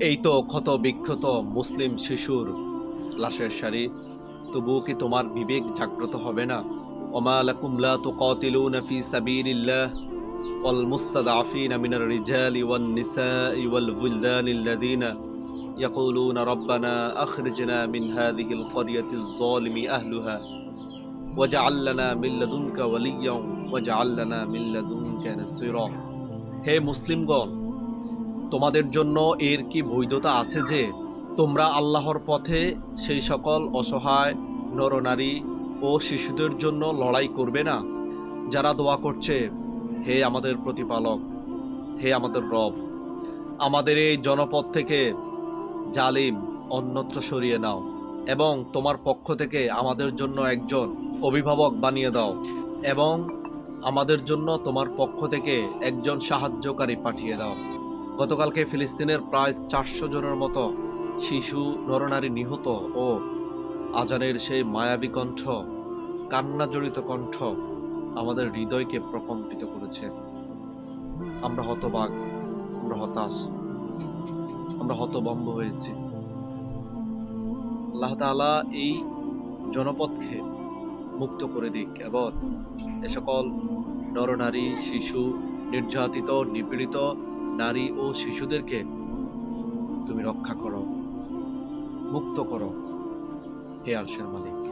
এই তো ক্ষত বিক্ষত মুসলিম শিশুর লাশের সারি তবুও কি তোমার বিবেক জাগ্রত হবে না ওমা লাকুম লা তুকাতিলুনা ফি সাবিলিল্লাহ ওয়াল মুস্তাদআফিনা মিনার রিজালি ওয়ান নিসাই ওয়াল বুলদানি الذين يقولون ربنا أخرجنا من هذه القرية الظالم أهلها واجعل لنا من لدنك وليا واجعل لنا من لدنك نصيرا হে মুসলিমগণ তোমাদের জন্য এর কি বৈধতা আছে যে তোমরা আল্লাহর পথে সেই সকল অসহায়, নরনারী ও শিশুদের জন্য লড়াই করবে না? যারা দোয়া করছে, হে আমাদের প্রতিপালক, হে আমাদের রব, আমাদের এই জনপদ থেকে জালিম অন্যত্র সরিয়ে নাও এবং তোমার পক্ষ থেকে আমাদের জন্য একজন অভিভাবক বানিয়ে দাও এবং আমাদের জন্য তোমার পক্ষ থেকে একজন সাহায্যকারী পাঠিয়ে দাও। গতকালকে ফিলিস্তিনের প্রায় চারশো জনের মতো শিশু, নরনারী নিহত ও আজানের সেই মায়াবী কণ্ঠ, কান্নাজড়িত কণ্ঠ আমাদের হৃদয়কে প্রকম্পিত করেছে। আমরা হতবাক, আমরা হতাশ, আমরা হতবম্ব হয়েছি। আল্লাহ তাআলা এই জনপদকে মুক্ত করে দিক এবং এ সকল নরনারী, শিশু, নির্যাতিত, নিপীড়িত নারী ও শিশুদেরকে তুমি রক্ষা করো মুক্ত করো। হে আরশের মালিক।